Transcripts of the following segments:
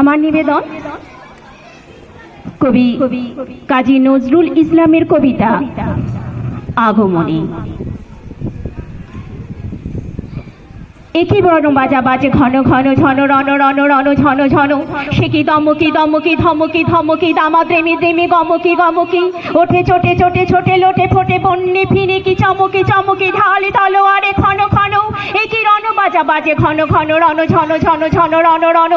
আমার নিবেদন কবি কাজী নজরুল ইসলামের কবিতা আগমনী। একই বর্ণ বাজা বাজে ঘন ঘন ঝন রণ রণ রণ ঝন ঝন। সে কি দমকি দমকি ধমকি ধমকি দামা দ্রেমি দ্রেমি গমকি গমকি ওঠে চোটে চোটে ছোটে লোটে ফোটে বন্যে ফিরে কি চমকি চমকি ঢালি তলোয়ারে বাজা বাজে ঘন ঘন রণ ঝন ঝন ঝন রণ রণ।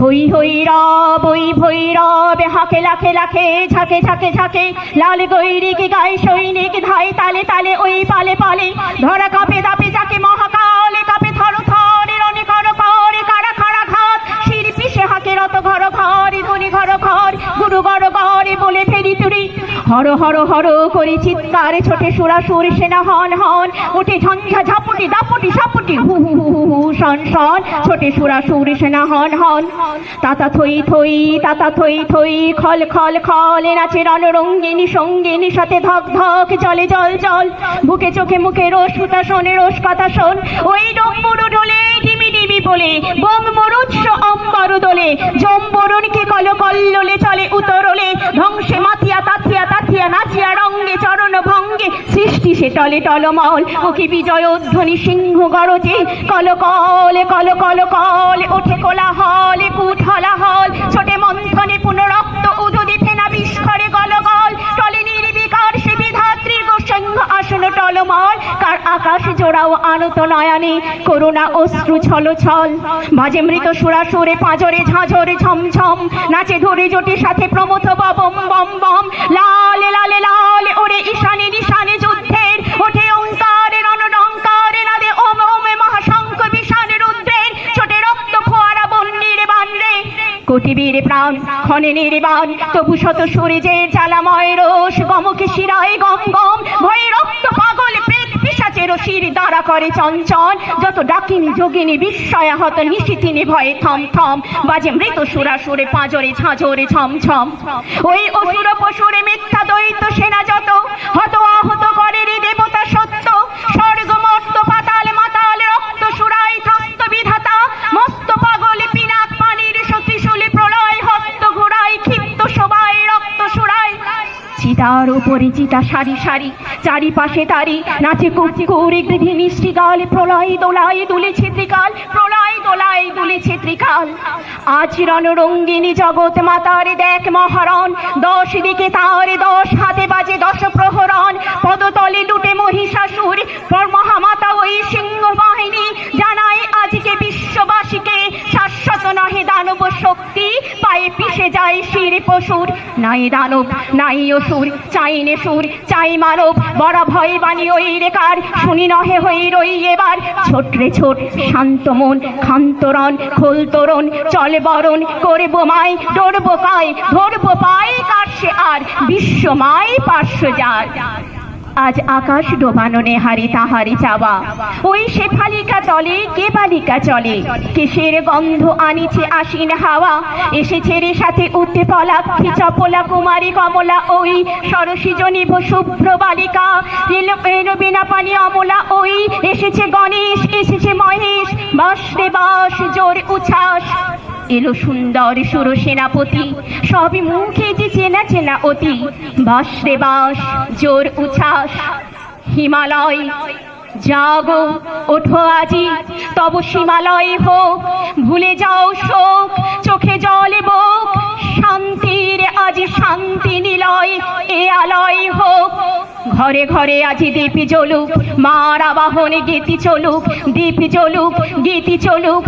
হই হই রব ওই ভৈ রবে, হাকে লাখে লাখে, ঝাঁকে ঝাঁকে ঝাঁকে। লাল গৈরিক গায়ে সৈনিক ধাই তালে তালে ওই পালে পালে। ধরা কাপে দাপে যাকে মহাকালে, কাপে থর থরে রনে কর করে, কারা খাড়া ঘাত শিল্পী সে হাকে রত ঘর ঘরে ধনি ঘর ঘর, গুরু গর গরে বলে ফেরি তুরি। হর হর হর করে চিৎকারে, ছোটে সুরা সুর সেনা হন হন, উঠে ঝঞ্ঝা ঝাপটি হু শন শন, ছোটে সুরা সুর সেনা হন হন। তাতা থই থই, তাতা থই থই, খল খল খল, নাচে রণরঙ্গিনী সঙ্গিনী সাথে ধক ধক, জলে জল জল। বুকে চোখে মুখে রোষ হুতা শোনে রোষ, কথা শোন। ওই ডম্বুরু ডোলে ডিমি ডিমি বলে, বোম মরুৎস অম্বর দোলে। জম্বরণকে কল কল্লোলে চলে উতরলে, ধ্বংসে সে টলে টলমল, ওকে বিজয় ধ্বনি সিংহ গরজে। কল কলে কল কল কলে ওঠে কোলা হলে কুট হলা ছোটে মন্থনে পুনরক্ত উদুদি ফেনা বিস্ফরে গল গল টলে নির্বিকার সে বিধাত্রীর গোসংঘ আসন টলমল। কার আকাশ জোড়াও আনত নয়নে, করুণা অশ্রু ছল ছল। বাজে মৃত সুরা সুরে, পাঁজরে ঝাঁঝরে ঝমঝম। নাচে ধরে জোটে সাথে প্রমথ বম বম বম। লালে লালে লালে কোটি বীর প্রাণ, ক্ষণে নির্বাণ, তবু শত সূর্যের জ্বালাময় রোষ, গমকে শিরায় গম গম, ভয়ে রক্ত পাগল প্রেত দ্বারা করে চঞ্চল যত ডাকিনি যোগিনী বিস্ময়া হত নিশিথিনী ভয়ে থম থম, বাজে মৃত সুরা সুরে পাঁজরে ঝাঁঝরে ছম ছম ওই অসুর পশুরে মিথ্যা সেনা যত হত আহত করে চিতার উপরে চিতা সারি সারি, চারিপাশে তারি নাচে কুকুর গৃহিণী শ্রীগাল প্রলয় দোলায় দুলেছে ত্রিকাল প্রলয় দোলায় দুলেছে ত্রিকাল আজ রণরঙ্গিনী জগৎ মাতার দেখ মহারণ, দশ দিকে তার দশ হাতে বাজে দশ প্রহরণ, পদতলে লুটে মহিষাসুর পর যায় পশুর, নাই দানব, নাই অসুর, চাই নে সুর চাই মানব, বড় ভয় বাণী ওই রেকার শুনি নহে হই রই এবার। ছোট রে ছোট, শান্ত মন খান্তরণ খোলতরণ চলে বরণ করে মাই, ডরবো কায় ধরবো পায় কাটছে আর, বিশ্ব মাই পার্শ্ব যার। আজ আকাশ ডোবানো নেহারি তাহারি চাওয়া। ওই শেফালিকা তলে কে বালিকা চলে? কিসের গন্ধ আনিছে আসিন হাওয়া? এসেছে রে সাথে উঠতে পলাক্ষী চপলা কুমারী কমলা, ওই সরসী জনিভ শুভ্র বালিকা বিনা পানি অমলা, ওই এসেছে গণেশ, এসেছে মহেশ। বাস রে বাস, জোর উচ্ছ্বাস। এলো সুন্দর সুর সেনাপতি। সবই মুখে যে চেনা চেনা অতি। বাস রে বাস, জোর উচ্ছ্বাস। হিমালয়, জাগো, ওঠো আজি। তব সীমালয় হোক ভুলে যাও শোক, চোখে জলে বোক। শান্তির আজি শান্তি নিলয়, এ আলয় হোক ঘরে ঘরে আজি দীপি জ্বলুক মার আবাহনে গীতি চলুক দীপি জ্বলুক, গীতি চলুক।